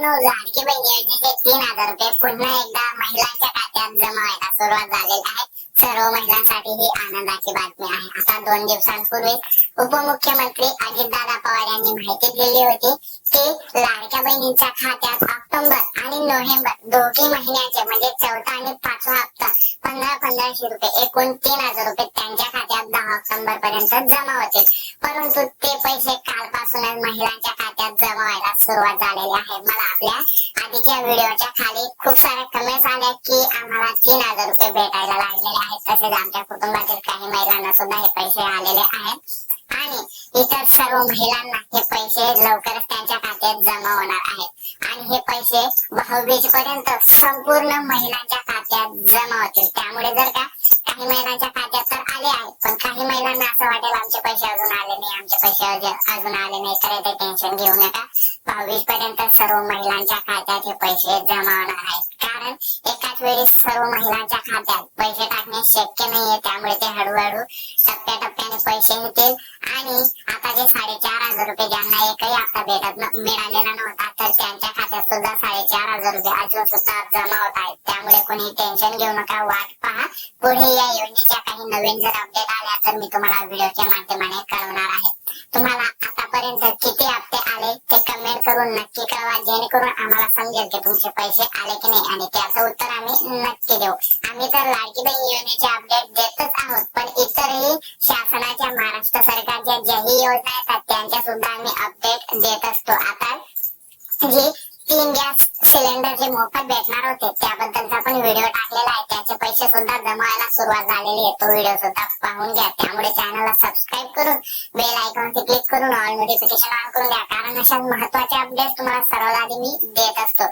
मित्रांनो लाडकी बहीण योजनेचे तीन हजार रुपये पुन्हा एकदा महिलांच्या खात्यात जमा व्हायला सुरुवात झालेली आहे. सर्व महिलांसाठी ही आनंदाची बातमी आहे. आता दोन दिवसांपूर्वी उपमुख्यमंत्री अजितदादा पवार यांनी माहिती दिली होती की लाडक्या बहिणींच्या खात्यात ऑक्टोबर आणि नोव्हेंबर दोघी महिन्याचे म्हणजे चौथा आणि पाचवा हप्ता पंधरा पंधराशे रुपये एकूण तीन हजार रुपये त्यांच्या खात्यात दहा ऑक्टोबर पर्यंत जमा होतील. परंतु ते पैसे कालपासूनच महिलांच्या खात्यात जमा सुरुवात झालेली आहे. मला आपल्या आधीच्या व्हिडिओच्या खाली खूप सारे कमेंट्स आल्या की आम्हाला तीन हजार रुपये भेटायला लागलेले आहेत. तसेच आमच्या कुटुंबातील काही महिलांना सुद्धा हे पैसे आलेले आहेत. आणि इतर सर्व महिलांना हे पैसे लवकरच त्यांच्या खात्यात जमा होणार आहेत. आणि हे पैसे भाऊबीज पर्यंत संपूर्ण महिलांच्या खात्यात जमा होतील. त्यामुळे जर का काही महिलांच्या काही महिलांना असं वाटेल आमचे पैसे अजून आले नाही आमचे पैसे अजून आले नाही तर ते टेन्शन घेऊ नका. बावीस पर्यंत सर्व महिलांच्या खात्यात हे पैसे जमा होणार आहेत. कारण एकाच वेळी सर्व महिलांच्या खात्यात पैसे टाकणे शक्य नाहीये त्यामुळे ते हळूहळू टप्प्या टप्प्याने पैसे येतील. आणि आता जे साडेचार हजार रुपये ज्यांना एकही हप्ता भेटत मिळालेला नव्हता तर त्यांच्या खात्यात सुद्धा साडेचार हजार रुपये अजून सुद्धा जमा होत आहेत. त्यामुळे कोणी टेन्शन घेऊ नका वाट पहा. पुढे या योजनेच्या काही नवीन जर अपडेट आल्या तर मी तुम्हाला व्हिडिओच्या माध्यमाने कळवणार आहे. तुम्हाला आतापर्यंत किती हप्ते आले ते कमेंट करून नक्की कळवा जेणेकरून आम्हाला समजेल की तुमचे पैसे आले की नाही आणि त्याचं उत्तर आम्ही नक्की देऊ. आम्ही तर लाडकी बहीण योजनेचे अपडेट देतच आहोत पण इतरही शासनाच्या महाराष्ट्र सरकारच्या ज्याही योजना येतात त्यांच्या सुद्धा आम्ही अपडेट देत असतो. आता जी तीन गॅस सिलेंडर जे मोफत भेटणार होते त्याबद्दलचा पण व्हिडिओ टाकलेला आहे. त्याचे पैसे सुद्धा सुरुवात झालेली आहे. तो व्हिडिओ सुद्धा पाहून घ्या. त्यामुळे चॅनलला सबस्क्राईब करून बेल आयकॉनचे क्लिक करून ऑल नोटिफिकेशन ऑन करून द्या. कारण अशा महत्त्वाचे अपडेट तुम्हाला सर्वात आधी मी देत असतो.